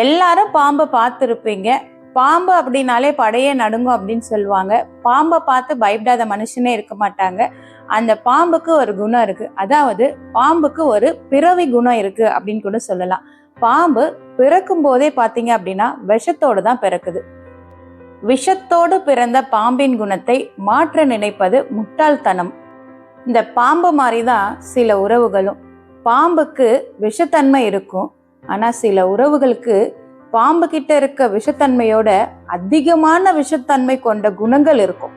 எல்லாரும் பாம்பை பார்த்துருப்பீங்க. பாம்பு அப்படின்னாலே படையே நடுங்கும் அப்படின்னு சொல்லுவாங்க. பாம்பை பார்த்து பயப்படாத மனுஷனே இருக்க மாட்டாங்க. அந்த பாம்புக்கு ஒரு குணம் இருக்கு. அதாவது பாம்புக்கு ஒரு பிறவி குணம் இருக்கு அப்படின்னு கூட சொல்லலாம். பாம்பு பிறக்கும் போதே பார்த்தீங்க அப்படின்னா விஷத்தோடு தான் பிறக்குது. விஷத்தோடு பிறந்த பாம்பின் குணத்தை மாற்ற நினைப்பது முட்டாள்தனம். இந்த பாம்பு மாதிரி தான் சில உறவுகளும். பாம்புக்கு விஷத்தன்மை இருக்கும். ஆனால் சில உறவுகளுக்கு பாம்பு கிட்ட இருக்க விஷத்தன்மையோட அதிகமான விஷத்தன்மை கொண்ட குணங்கள் இருக்கும்.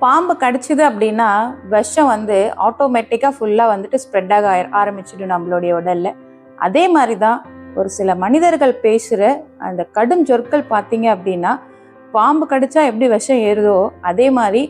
பாம்பு கடிச்சுது அப்படின்னா விஷம் வந்து ஆட்டோமேட்டிக்காக ஃபுல்லாக வந்துட்டு ஸ்ப்ரெட் ஆக ஆரம்பிச்சிடும் நம்மளுடைய உடலில். அதே மாதிரி தான் ஒரு சில மனிதர்கள் பேசுகிற அந்த கடும் சொற்கள் பார்த்தீங்க அப்படின்னா பாம்பு கடிச்சா எப்படி விஷம் ஏறுதோ அதே மாதிரி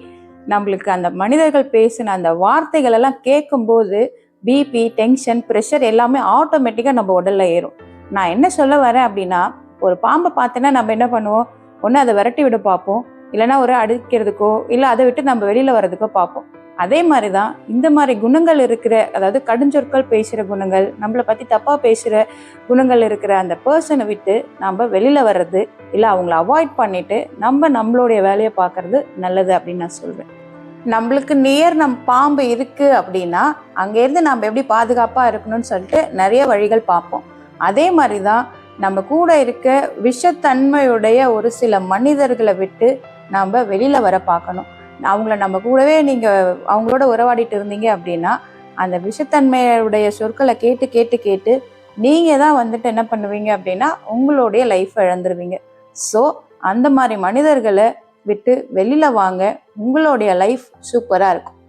நம்மளுக்கு அந்த மனிதர்கள் பேசின அந்த வார்த்தைகள் எல்லாம் கேட்கும்போது பிபி டென்ஷன் ப்ரெஷர் எல்லாமே ஆட்டோமேட்டிக்காக நம்ம உடலில் ஏறும். நான் என்ன சொல்ல வரேன் அப்படின்னா ஒரு பாம்பை பார்த்தேன்னா நம்ம என்ன பண்ணுவோம்? ஒன்று அதை விரட்டி விட பார்ப்போம். இல்லைன்னா ஒரு அடிக்கிறதுக்கோ இல்லை அதை விட்டு நம்ம வெளியில் வர்றதுக்கோ பார்ப்போம். அதே மாதிரி தான் இந்த மாதிரி குணங்கள் இருக்கிற அதாவது கடுஞ்சொற்கள் பேசுகிற குணங்கள் நம்மளை பற்றி தப்பாக பேசுகிற குணங்கள் இருக்கிற அந்த பர்சனை விட்டு நம்ம வெளியில் வர்றது இல்லை அவங்கள அவாய்ட் பண்ணிவிட்டு நம்ம நம்மளுடைய வேலையை பார்க்குறது நல்லது அப்படின்னு நான் சொல்வேன். நம்மளுக்கு நியர் நம் பாம்பு இருக்குது அப்படின்னா அங்கேருந்து நம்ம எப்படி பாதுகாப்பாக இருக்கணும்னு சொல்லிட்டு நிறைய வழிகள் பார்ப்போம். அதே மாதிரி தான் நம்ம கூட இருக்க விஷத்தன்மையுடைய ஒரு சில மனிதர்களை விட்டு நாம் வெளியில் வர பார்க்கணும். அவங்கள நம்ம கூடவே நீங்கள் அவங்களோட உறவாடிட்டு இருந்தீங்க அப்படின்னா அந்த விஷத்தன்மையுடைய சொற்களை கேட்டு கேட்டு கேட்டு நீங்கள் தான் வந்துட்டு என்ன பண்ணுவீங்க அப்படின்னா உங்களுடைய லைஃப் இழந்துருவீங்க. ஸோ அந்த மாதிரி மனிதர்களை விட்டு வெளியில் வாங்க. உங்களுடைய லைஃப் சூப்பராக இருக்கும்.